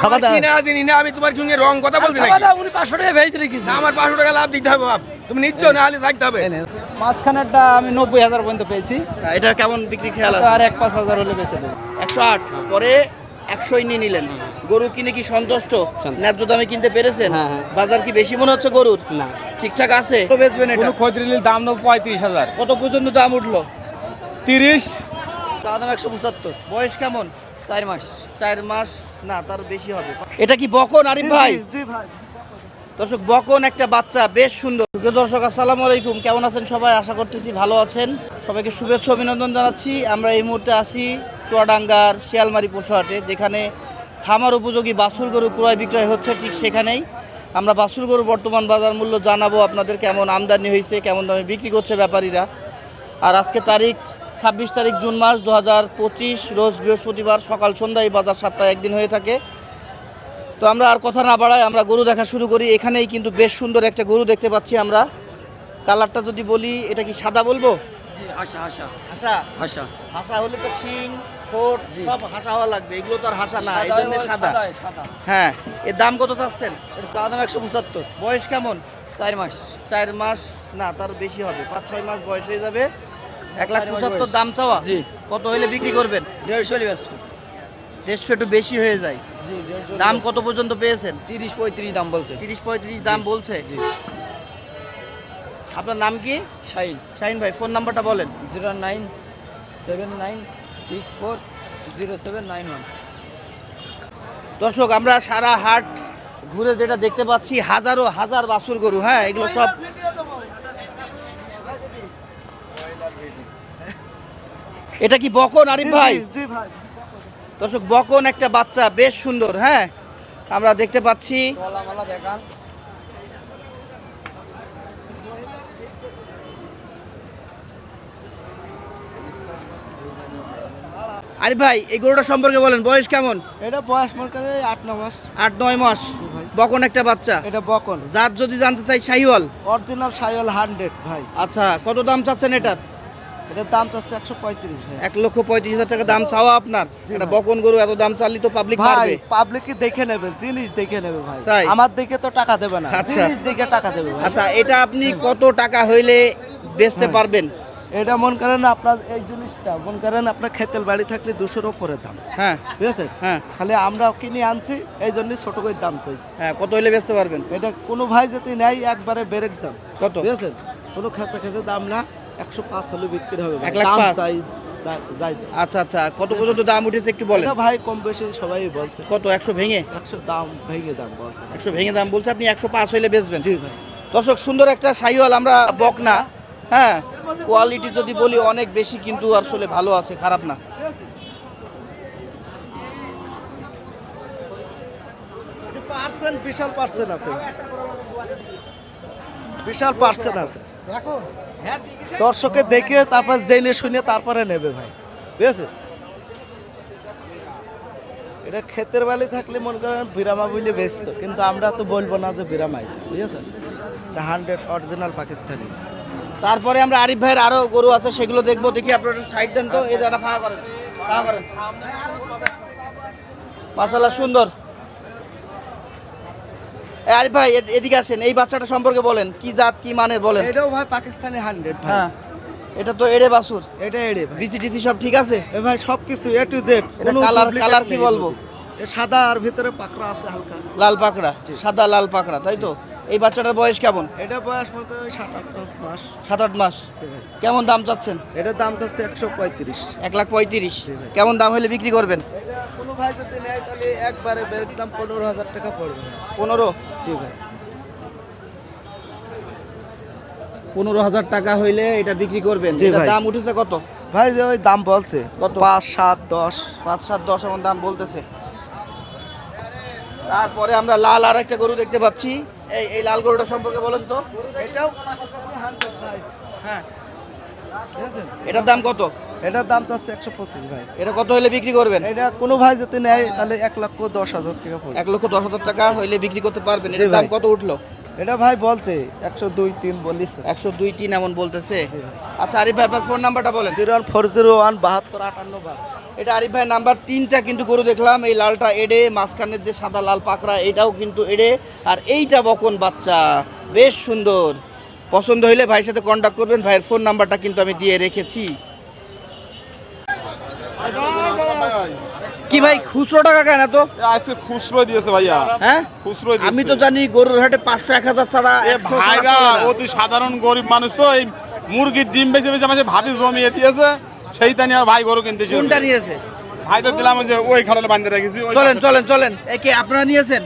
খাওয়া দাওয়া কিনা দিনি না আমি তোমার সঙ্গে রং কথা বলছি নাকি? উনি পাঁচশো টাকা ভেজে রেখেছি। আমার পাঁচশো টাকা লাভ দিতে হবে বাপ। তুমি নিচ্ছ না। হলে থাকতে হবে। মাঝখানেরটা আমি নব্বই হাজার পর্যন্ত পেয়েছি। এটা কেমন বিক্রি খেয়াল আছে? আর এক পাঁচ হাজার হলে বেঁচে দেবো। একশো আট পরে একশোই নিয়ে নিলেন। গরু কিনে কি সন্তুষ্ট? ন্যায্য দামে কিনতে পেরেছেন? হ্যাঁ, হ্যাঁ। বাজার কি বেশি মনে হচ্ছে গরুর? না। ঠিকঠাক আছে? কত বেচবেন এটা? খৈত্রিলির দাম নেব পঁয়ত্রিশ হাজার। কত পর্যন্ত দাম উঠল? তিরিশ। দাম একশো পঁচাত্তর। বয়স কেমন? চার মাস। চার মাস। না তার বেশি হবে। এটা কি বকন আরিফ ভাই? জি ভাই। দর্শক বকন একটা বাচ্চা বেশ সুন্দর। প্রিয় দর্শক আসসালামু আলাইকুম। কেমন আছেন সবাই? আশা করতেছি ভালো আছেন। সবাইকে শুভেচ্ছা অভিনন্দন জানাচ্ছি। আমরা এই মুহূর্তে আসি চুয়াডাঙ্গার শিয়ালমারি পশুহাটে যেখানে খামার উপযোগী বাছুর গরু ক্রয় বিক্রয় হচ্ছে ঠিক সেখানেই। আমরা বাছুর গরু বর্তমান বাজার মূল্য জানাব আপনাদের কেমন আমদানি হয়েছে কেমন দামে বিক্রি করছে ব্যাপারীরা। আর আজকে তারিখ ছাব্বিশ তারিখ জুন মাস দু হাজার পঁচিশ রোজ বৃহস্পতিবার সকাল সন্ধ্যায় বাজার সপ্তাহে একদিন হয়ে থাকে। তো আমরা আর কথা না বাড়াই আমরা গরু দেখা শুরু করি। এখানেই কিন্তু বেশ সুন্দর একটা গরু দেখতে পাচ্ছি আমরা। কালারটা যদি বলি এটা কি সাদা বলব? হাসা হাসা। হলে তো শিং ঠোঁট সব হাসা হওয়া লাগবে। এগুলো তো আর হাসা না এই জন্য সাদা। হ্যাঁ এর দাম কত চাচ্ছেন? এটা চা দাম একশো পঁচাত্তর। বয়স কেমন? চার মাস। চার মাস না তার বেশি হবে। পাঁচ ছয় মাস বয়স হয়ে যাবে। এক লাখ পঁচাত্তর দাম চাওয়া? জি। কত হলে বিক্রি করবেন? দেড়শো হলে ব্যস্ত দেড়শো একটু বেশি হয়ে যায়। দাম কত পর্যন্ত পেয়েছেন? তিরিশ পঁয়ত্রিশ দাম বলছে। তিরিশ পঁয়ত্রিশ দাম বলছে? জি। আপনার নাম কি? শাইন শাহিন ভাই ফোন নাম্বারটা বলেন। Zero nine seven nine six four zero seven nine one. দর্শক আমরা সারা হাট ঘুরে যেটা দেখতে পাচ্ছি হাজারো হাজার বাছুর গরু হ্যাঁ? এগুলো সব এটা কি বকন আরিফ ভাই? ভাই। দর্শক বকন একটা বাচ্চা বেশ সুন্দর হ্যাঁ? আমরা দেখতে পাচ্ছি। মালা মালা দেখান। আরিফ ভাই এই গরুটা সম্পর্কে বলেন বয়স কেমন? এটা বয়স মনে করে আট ন মাস। আট নয় মাস। বকন একটা বাচ্চা। এটা বকন। জাত যদি জানতে চাই শাহিওয়াল? অরিজিনাল সাইওয়াল হান্ড্রেড ভাই। আচ্ছা কত দাম চাচ্ছেন এটার? এটার দাম চাচ্ছে একশো পঁয়ত্রিশ এক লক্ষ পঁয়ত্রিশ হাজার টাকা দাম চাওয়া আপনার? এটা বকন গরু এত দাম চাললি তো পাবলিক ভাই পারবে দেখে নেবে জিনিস দেখে নেবে ভাই। আমার দিকে তো টাকা দেবে না। আচ্ছা। জিনিস দেখে টাকা দেবে আচ্ছা এটা আপনি কত টাকা হইলে বেচতে হ্যাঁ। পারবেন? এটা মন করেন আপনার এই জিনিসটা মন করেন আপনার খেতের বাড়ি থাকলে দুশোর ওপরে দাম। হ্যাঁ। হ্যাঁ। খালি আমরা কিনে আনছি এই জন্য ছোট করে দাম চাইছি। হ্যাঁ কত হইলে বেচতে পারবেন? এটা কোনো ভাই যদি নেয় একবারে বেরেক দাম। কত? বুঝেছেন কোনো খেঁচা খেঁচা দাম না। একশো পাঁচ হলে বিক্রি হবে এক লাখ পাঁচ? আচ্ছা আচ্ছা। কত পর্যন্ত দাম উঠেছে একটু বলেন। ভাই কম বেশি সবাই বলছে। কত একশো ভেঙে? একশো দাম ভেঙে দাম বলছে। একশো ভেঙে দাম বলছে আপনি একশো পাঁচ হইলে বেচবেন। জি ভাই। দর্শক সুন্দর একটা সাইওয়াল আমরা বক না হ্যাঁ কোয়ালিটি যদি বলি অনেক বেশি কিন্তু আসলে ভালো আছে খারাপ না। বিশাল পার্সেন্ট আছে। বিশাল পার্সেন্ট আছে। দর্শকে দেখে তারপর জেনে শুনে তারপরে নেবে ভাই। বুঝেছে এটা ক্ষেতের বালি থাকলে মনে করেন বিরামা বলে বেচতো, কিন্তু আমরা তো বলব না যে বিরামাই বুঝেছেন এটা হান্ড্রেড অরিজিনাল পাকিস্তানি। তারপরে আমরা আরিফ ভাইয়ের আরও গরু আছে, সেগুলো দেখব, দেখি আপনার সাইড দেন তো, এই জায়গাটা ফাঁকা করেন ফাঁকা করেন। মাসাল্লাহ সুন্দর। এ আরিফ ভাই এদিকে আসেন এই বাচ্চাটা সম্পর্কে বলেন কি জাত কি মানের বলেন? এটাও ভাই পাকিস্তানি হান্ড্রেড ভাই। হ্যাঁ এটা তো এড়ে বাসুর এটা এড়ে ভাই। বিসি টিসি সব ঠিক আছে? এ ভাই সব কিছু এ টু জেড এটা কালার কালার কি বলব? সাদা আর ভিতরে পাকড়া আছে হালকা। লাল পাকড়া সাদা লাল পাকড়া তাই তো? এই বাচ্চাটার বয়স কেমন? এটা বয়স মতো সাত আট মাস। সাত আট মাস। কেমন দাম চাচ্ছেন? এটার দাম চাচ্ছে একশো পঁয়ত্রিশ। এক লাখ পঁয়ত্রিশ। কেমন দাম হলে বিক্রি করবেন? কোনো ভাই যদি নেয় তাহলে একবারে বেরের দাম পনেরো হাজার টাকা পড়বে। পনেরো? জি ভাই। পনেরো হাজার টাকা হইলে এটা বিক্রি করবেন। দাম উঠেছে কত? ভাই যে ওই দাম বলছে কত? পাঁচ সাত দশ। পাঁচ সাত দশ এমন দাম বলতেছে। তারপরে আমরা লাল আর একটা গরু দেখতে পাচ্ছি। এই এই লাল গরুটা সম্পর্কে বলেন তো। এটাও হ্যাঁ। এটার দাম কত? এটার দাম চাচ্ছে একশো পঁচিশ ভাই। এটা কত হলে বিক্রি করবেন? এটা কোনো ভাই যদি নেয় তাহলে এক লক্ষ দশ হাজার টাকা এক লক্ষ দশ হাজার টাকা হইলে বিক্রি করতে পারবেন। এটার দাম কত উঠল? এটা ভাই বলছে একশো দুই তিন বলিস একশো দুই তিন এমন বলতেছে? আচ্ছা আরিফ ভাই আপনার ফোন নাম্বারটা বলেন। Zero one four zero one বাহাত্তর আটান্ন এটা আরিফ ভাই নাম্বার তিনটা কিন্তু গরু দেখলাম এই লালটা এডে মাঝখানের যে সাদা লাল পাকড়া এটাও কিন্তু এডে আর এইটা বকন বাচ্চা বেশ সুন্দর। পছন্দ হইলে ভাইয়ের সাথে কন্ট্যাক্ট করবেন ভাইয়ের ফোন নাম্বারটা কিন্তু আমি দিয়ে রেখেছি। কি ভাই খুচরো টাকা কেন তো আজকে খুচরো দিয়েছে ভাইয়া। হ্যাঁ? খুচরো আমি তো জানি গরুর হাটে পাঁচশো এক হাজার ছাড়া এ 100 ভাইরা অতি সাধারণ গরিব মানুষ তো এই মুরগির ডিম বেঁচে বেঁচে আমাকে ভাবি জমিয়ে দিয়েছে সেইটা নিয়ে আর ভাই গরু কিনতে। কোনটা নিয়েছে? ভাই তো দিলাম যে ওই খাটালে বান্ধে রেখেছি চলেন চলেন চলেন। এ কে আপনারা নিয়েছেন?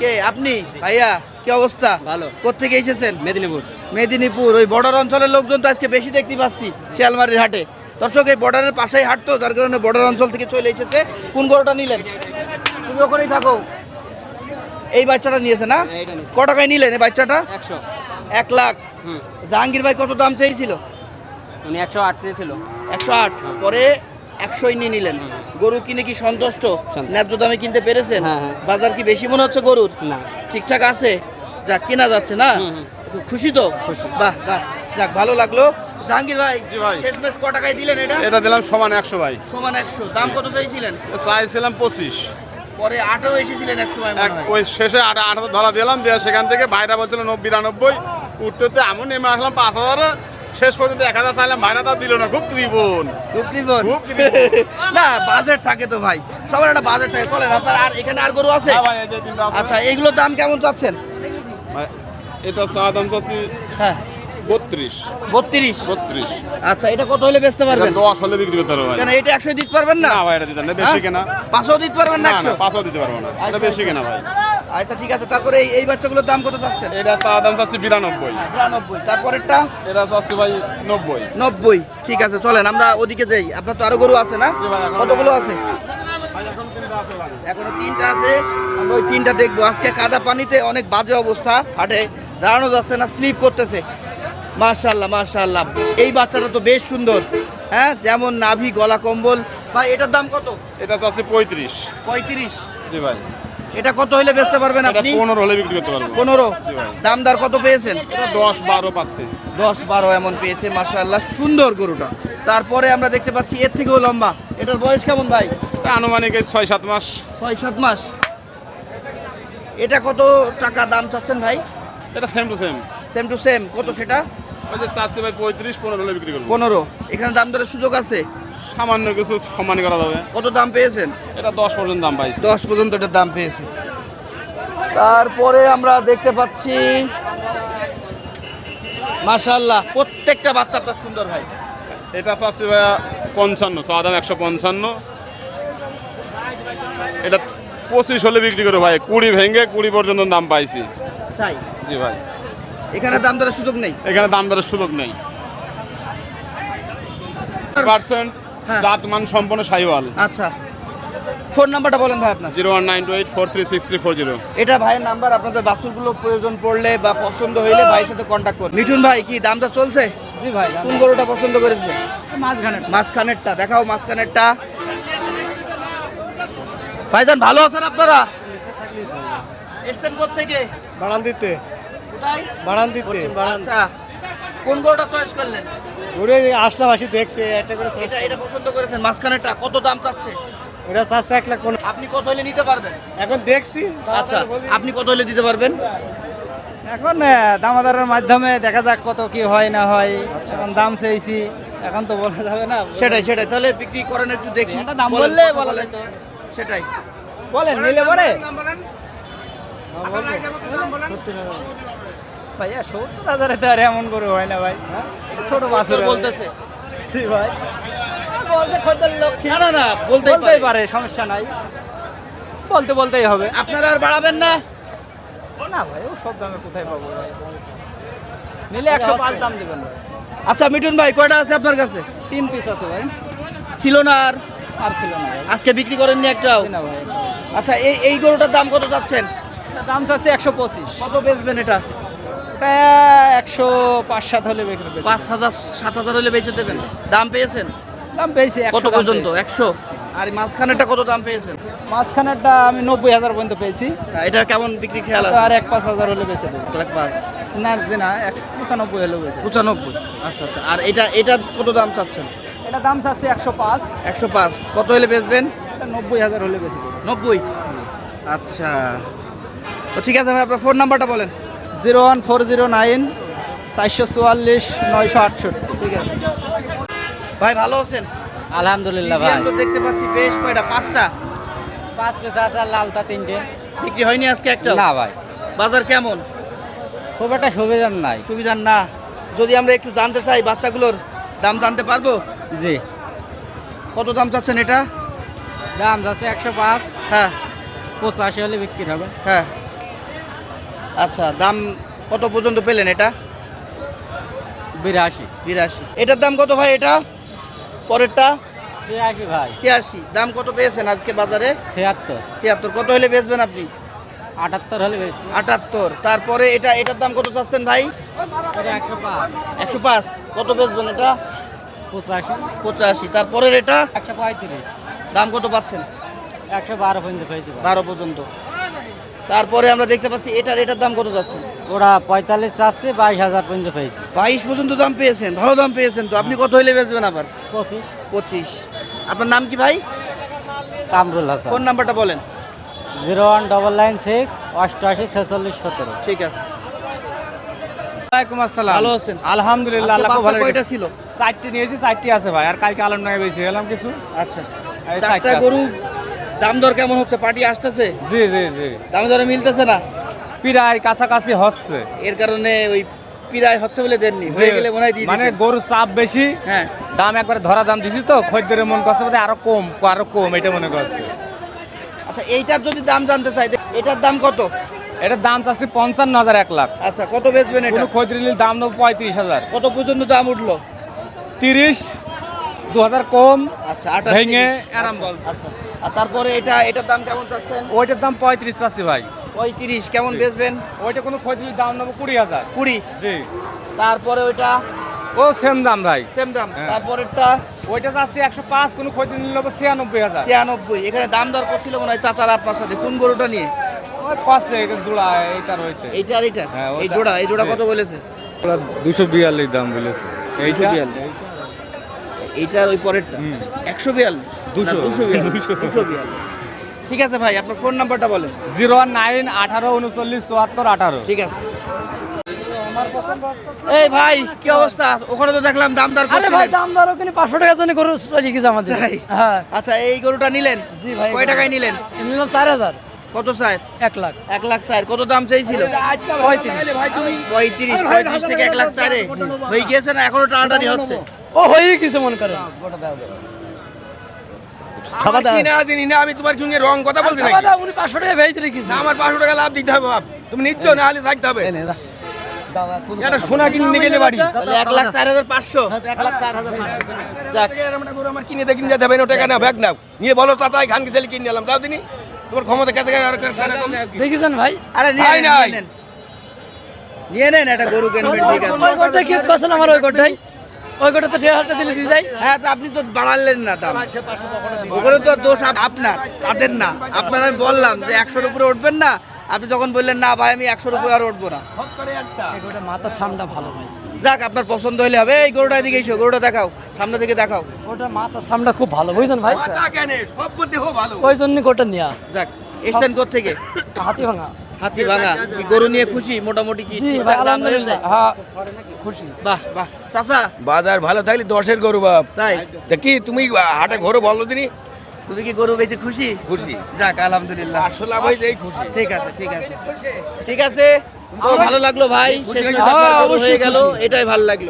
কে আপনি? ভাইয়া কি অবস্থা? ভালো। কোথেকে এসেছেন? মেদিনীপুর। মেদিনীপুর ওই বর্ডার অঞ্চলের লোকজন তো আজকে বেশি দেখতে পাচ্ছি শিয়ালমারির হাটে। দর্শক এই বর্ডারের পাশেই হাঁটতো যার কারণে বর্ডার অঞ্চল থেকে চলে এসেছে। কোন গরুটা নিলেন? তুমি ওখানেই থাকো। এই বাচ্চাটা নিয়েছে না? হ্যাঁ। ক টাকায় নিলেন এই বাচ্চাটা? একশো। এক লাখ। জাহাঙ্গীর ভাই কত দাম চেয়েছিল? উনি একশো আট চেয়েছিল। একশো আট। পরে একশোই নিয়ে নিলেন। গরু কিনে কি সন্তুষ্ট। ন্যায্য দামে কিনতে পেরেছেন? হ্যাঁ, হ্যাঁ। বাজার কি বেশি মনে হচ্ছে গরুর? না। ঠিকঠাক আছে? যা কেনা যাচ্ছে না? খুশি তো? বাহ বাহ। যাক ভালো লাগল। জাহাঙ্গীর ভাই জি ভাই। শেষমেশ ক টাকায় দিলেন এটা? এটা দিলাম সমান একশো ভাই। সমান একশো। দাম কত চাইছিলেন? চাইছিলাম পঁচিশ। পরে আটও এসেছিলেন এক সময় ওই শেষে আট আট ধরা দিলাম দিয়ে সেখান থেকে ভাইরা বলছিল নব্বই বিরানব্বই উঠতে উঠতে নেমে আসলাম পাঁচ হাজার। শেষ পর্যন্ত এক হাজার চাইলাম ভাইরা তাও দিল না খুব কৃপণ খুব কৃপণ। না বাজেট থাকে তো ভাই। সবার একটা বাজেট থাকে। চলেন আপনার আর এখানে আর গরু আছে। আচ্ছা এইগুলোর দাম কেমন চাচ্ছেন? এটা চা দাম চাচ্ছি হ্যাঁ। বত্রিশ। বত্রিশ? বত্রিশ। আচ্ছা এটা কত হলে বেচতে পারবেন? দশ হলে বিক্রি করতে পারব কেন এটা একশো দিতে পারবেন না? না ভাই এটা দিতে না। বেশি হ্যাঁ? কেনা? পাঁচশো দিতে পারবেন না দিতে পারব না। এটা বেশি কেনা ভাই। আচ্ছা ঠিক আছে। তারপরে এই এই বাচ্চাগুলোর দাম কত চাচ্ছেন? এটা চা দাম চাচ্ছি বিরানব্বই। বিরানব্বই। তারপরেরটা? এটা চাচ্ছি ভাই নব্বই। নব্বই। ঠিক আছে চলেন আমরা ওদিকে যাই। আপনার তো আরও গরু আছে না? কতগুলো আছে? এখনও তিনটা আছে। আমরা ওই তিনটা দেখব। আজকে কাদা পানিতে অনেক বাজে অবস্থা। হাটে দাঁড়ানো যাচ্ছে না স্লিপ করতেছে। মাশাল্লাহ মাশাল্লাহ এই বাচ্চাটা তো বেশ সুন্দর। হ্যাঁ যেমন নাভি গলা কম্বল। ভাই এটার দাম কত? এটা চাচ্ছি পঁয়ত্রিশ। পঁয়ত্রিশ? জি ভাই। এটা কত হলে বেচতে পারবেন আপনি? পনেরো হলে বিক্রি করতে পারব। পনেরো? জি ভাই। দাম দর কত পেয়েছেন? এটা দশ বারো পাচ্ছে। দশ বারো এমন পেয়েছে মাশাআল্লাহ। সুন্দর গরুটা। তারপরে আমরা দেখতে পাচ্ছি এর থেকেও লম্বা। এটার বয়স কেমন ভাই? আনুমানিক ছয় সাত মাস। ছয় সাত মাস। এটা কত টাকা দাম চাচ্ছেন ভাই? এটা same to same same to same কত সেটা? ওই যে চাচ্ছি ভাই পঁয়ত্রিশ পনেরো হলে বিক্রি করব। পনেরো। এখানে দাম দরের সুযোগ আছে? সামান্য কিছু সম্মান করা যাবে। কত দাম পেয়েছেন? এটা দশ পর্যন্ত দাম পাইছি। দশ পর্যন্ত এটার দাম পেয়েছে। তারপরে আমরা দেখতে পাচ্ছি মাশাআল্লাহ প্রত্যেকটা বাচ্চা আপনার সুন্দর ভাই। এটা চাচ্ছি ভাইয়া পঞ্চান্ন চা দাম একশো পঞ্চান্ন। এটা পঁচিশ হলে বিক্রি করব ভাই। কুড়ি ভেঙে কুড়ি পর্যন্ত দাম পাইছি। তাই? জি ভাই। এখানে দাম দরের সুযোগ নেই। এখানে দাম দরের সুযোগ নেই। পার্সেন্ট হ্যাঁ। জাত মান সম্পন্ন সাইওয়াল। আচ্ছা। ফোন নাম্বারটা বলেন ভাই আপনার। Zero one nine two eight four three six three four zero. এটা ভাইয়ের নাম্বার আপনাদের বাছুরগুলো প্রয়োজন পড়লে বা পছন্দ হইলে ভাইয়ের সাথে কন্ট্যাক্ট করুন। মিঠুন ভাই কি দামটা চলছে? জি ভাই কোন গরুটা পছন্দ করেছে? মাঝখানে মাঝখানেরটা। দেখাও মাঝখানেরটা। ভাইজান ভালো আছেন আপনারা? এসছেন থেকে বাড়ান দিতে কোথায়? বাড়ান আচ্ছা কোন গরুটা চয়েস করলেন? ঘুরে আসলাম আসি দেখছে একটা করে এটা এটা পছন্দ করেছেন মাঝখানেরটা কত দাম চাচ্ছে? ওরা চারশো এক লাখ আপনি কত হলে নিতে পারবেন? এখন দেখছি আচ্ছা আপনি কত হলে দিতে পারবেন? এখন দামাদারের মাধ্যমে দেখা যাক কত কি হয় না হয়। এখন দাম চেয়েছি এখন তো বলা যাবে না। সেটাই সেটাই তাহলে বিক্রি করেন একটু দেখি। দাম বললে বলা বলেন। যেত। সেটাই। বলেন নিলে পরে? ভাইয়া সত্তর হাজারে তো আর এমন করে হয় না ভাই। ছোট বাছুর বলতেছে। ভাই। বলতে খদ্দের লক্ষ্মী। না না না বলতেই বলতেই পারে। পারে সমস্যা নাই। বলতে বলতেই হবে। আপনারা আর বাড়াবেন না। না ভাই ও সব দামে কোথায় পাবো ভাই? নিলে একশো পাঁচ দাম দেবেন আচ্ছা মিঠুন ভাই কয়টা আছে আপনার কাছে? তিন পিস আছে ভাই। ছিল না আর? আর ছিল না আজকে বিক্রি করেননি একটাও? না ভাই। আচ্ছা এই এই গরুটার দাম কত চাচ্ছেন? দাম চাচ্ছে একশো পঁচিশ। কত বেচবেন এটা? ওটা একশো পাঁচ সাত হলে পাঁচ হাজার সাত হাজার হলে বেচে দেবেন? দাম পেয়েছেন? দাম পেয়েছি কত পর্যন্ত? একশো? আর মাঝখানেরটা কত দাম পেয়েছেন? মাঝখানেরটা আমি নব্বই হাজার পর্যন্ত পেয়েছি। এটা কেমন বিক্রি খেয়াল আছে? আর এক পাঁচ হাজার হলে বেঁচে দেবো এক লাখ পাঁচ। না যে না একশো পঁচানব্বই হলে বেঁচে। পঁচানব্বই। আচ্ছা আচ্ছা। আর এটা এটা কত দাম চাচ্ছেন? এটা দাম চাচ্ছি একশো পাঁচ। একশো পাঁচ। কত হলে বেচবেন? নব্বই হাজার হলে বেঁচে দেবো নব্বই? আচ্ছা। তো ঠিক আছে ভাই আপনার ফোন নাম্বারটা বলেন। Zero one four zero nine চারশো চুয়াল্লিশ নয়শো আটষট্টি। ঠিক আছে? ভাই ভালো আছেন? আলহামদুলিল্লাহ ভাই দেখতে পাচ্ছি বেশ কয়টা পাঁচটা? পাঁচ পিস আছে আর লালটা তিনটে। বিক্রি হয়নি আজকে একটা? না ভাই। বাজার কেমন? খুব একটা সুবিধার নাই। সুবিধার না। যদি আমরা একটু জানতে চাই বাচ্চাগুলোর দাম জানতে পারব? জি। কত দাম চাচ্ছেন এটা? দাম যাচ্ছে একশো পাঁচ। হ্যাঁ। পঁচাশি হলে বিক্রি হবে। হ্যাঁ। আচ্ছা দাম কত পর্যন্ত পেলেন এটা? বিরাশি। বিরাশি। এটার দাম কত ভাই এটা? পরেরটা? ছিয়াশি ভাই। ছিয়াশি। দাম কত পেয়েছেন আজকে বাজারে? ছিয়াত্তর। ছিয়াত্তর। কত হলে বেচবেন আপনি? আটাত্তর হলে বেশি আটাত্তর। তারপরে এটা এটার দাম কত চাচ্ছেন ভাই? একশো পাঁচ। একশো পাঁচ। কত বেচবেন এটা? পঁচাশি। পঁচাশি। তারপরের এটা? একশো পঁয়ত্রিশ। দাম কত পাচ্ছেন? একশো বারো পর্যন্ত বারো পর্যন্ত। তারপরে আমরা দেখতে পাচ্ছি এটার এটার দাম কত যাচ্ছে? ওরা পঁয়তাল্লিশ চাচ্ছে বাইশ হাজার পর্যন্ত পেয়েছে। বাইশ পর্যন্ত দাম পেয়েছেন ভালো দাম পেয়েছেন তো। আপনি কত হইলে বেচবেন আবার? পঁচিশ। পঁচিশ। আপনার নাম কি ভাই? কামরুল হাসান। ফোন নাম্বারটা বলেন। Zero one double nine six অষ্টআশি ছেচল্লিশ সতেরো। ঠিক আছে। ওয়ালাইকুম আসসালাম। ভালো আছেন? আলহামদুলিল্লাহ আল্লাহ খুব ভালো কয়টা ছিল? চারটি নিয়েছি চারটি আছে ভাই আর কালকে আলম নয় বেশি এলাম কিছু। আচ্ছা। চারটা গরু দাম দর কেমন হচ্ছে? পার্টি আসতেছে? জি জি জি। দাম দরে মিলতেছে না? প্রায় কাছাকাছি হচ্ছে। এর কারণে ওই পিরায় হচ্ছে বলে দেননি। হয়ে গেলে মনে হয় মানে। গরুর চাপ বেশি হ্যাঁ। দাম একবারে ধরা দাম দিছি তো খদ্দের মন করছে বোধহয় আরও কম আরও কম এটা মনে করছে। আচ্ছা এইটার যদি দাম জানতে চাই এটার দাম কত? এটার দাম চাচ্ছি পঞ্চান্ন হাজার এক লাখ। আচ্ছা কত বেচবেন এটা? খদ্রিলির দাম দেবো পঁয়ত্রিশ হাজার। কত পর্যন্ত দাম উঠল? তিরিশ। দু হাজার কম আচ্ছা ভেঙে আরাম আচ্ছা, বল। আচ্ছা। আর তারপরে এটা এটার দাম কেমন চাচ্ছেন? ওইটার দাম পঁয়ত্রিশ চাচ্ছি ভাই। পঁয়ত্রিশ কেমন বেচবেন? ওইটা কোনো খদ্রিলির দাম নেব কুড়ি হাজার। কুড়ি? জি। তারপরে ওইটা? ও সেম দাম ভাই। সেম দাম। হ্যাঁ। তারপরেরটা? ওইটা চাচ্ছি একশো পাঁচ কোনো খদ্রি নিলে নেব ছিয়ানব্বই হাজার। ছিয়ানব্বই। এখানে দাম দর করছিল মনে হয় চাচারা আপনার সাথে। কোন গরুটা নিয়ে? কষে জোড়া এইটার হইতে। এইটা আর এইটা? হ্যাঁ, এই জোড়া এই জোড়া কত বলেছে? দুশো বিয়াল্লিশ দাম বলেছে। এইটা? 242 এইটার ওই পরেরটা। একশো বিয়াল্লিশ। দুশো। দুশো বিয়াল্লিশ। দুশো। বিয়াল্লিশ। ঠিক আছে ভাই আপনার ফোন নাম্বারটা বলেন। জিরো নাইন আঠারো উনচল্লিশ চুয়াত্তর আঠারো। ঠিক আছে। এই ভাই কি অবস্থা? ওখানে তো দেখলাম দাম দর আরে ভাই করছিলেন দাম দর ওখানে পাঁচশো টাকা জন্য গরু গেছে আমাদের? হ্যাঁ। আচ্ছা এই গরুটা নিলেন? জি ভাই। কয় টাকায় নিলেন? নিলাম চার হাজার। কত চাই এক লাখ। এক লাখ চার কত দাম চাইছিল? পঁয়ত্রিশ পঁয়ত্রিশ থেকে এক লাখ চারে হয়ে গিয়েছে না এখনও টানাটানি হচ্ছে? ও হয়ে গেছে মনে আমি তোমার সঙ্গে রং কথা বলছি উনি পাঁচশো টাকা ভেজে রেখেছে। আমার পাঁচশো টাকা লাভ দিতে হবে তুমি নিচ্ছ না হলে থাকতে হবে। সোনা কিনে গেলে বাড়ি। এক লাখ চার হাজার পাঁচশো। এক লাখ চার হাজার আমার কিনে দিয়ে কিনে যেতে হবে না টাকা না ব্যাগ নাও। নিয়ে বলো চাচাই খানকে কিনে নিলাম তাও দিনি। তোমার ক্ষমতা কাছে আর দেখেছেন ভাই? আরে নিয়ে নেন, নাই। নিয়ে নেন। নিয়ে একটা গরু কিনবেন ঠিক আছে। ওই গোটা কি আমার ওই গোটাই ওই গোটা তো দেড় হাজার দিলে দিয়ে যাই। হ্যাঁ তা আপনি তো বাড়ালেন না দাম। ওগুলো তো দোষ আপনার তাদের না। আপনার আমি বললাম যে একশোর উপরে উঠবেন না। আপনি যখন বললেন না ভাই আমি একশোর উপরে আর উঠবো না। মাথা সামটা ভালো ভাই। যাক আপনার পছন্দ হলে হবে। এই গরুটা এদিকে এসো গরুটা দেখাও সামনে থেকে দেখাও। ওটা মাথা সামটা খুব ভালো বুঝছেন ভাই? কথা কেন? সব বুদ্ধি হোক ভালো। ওই জন্য গোটা নেওয়া যাক এসছেন থেকে হাতি ভাঙা। হাতি ভাঙা। কি গরু নিয়ে খুশি? মোটামুটি কি জি ঠিকঠাক দাম হয়েছে আলহামদুলিল্লাহ হ্যাঁ খুশি। বাহ বাহ। চাচা? বাজার ভালো থাকলে দশের গরু বাপ। তাই? কি তুমি হাটে ঘরে বলো দিনি তুমি কি গরু বেশি খুশি? খুশি। যাক আলহামদুলিল্লাহ। আসলে ভাই যেই খুশি। ঠিক আছে ঠিক আছে। ঠিক আছে? ভালো লাগল ভাই। শেষ হ্যাঁ, হয়ে অবশ্যই গেল। এটাই ভালো লাগল।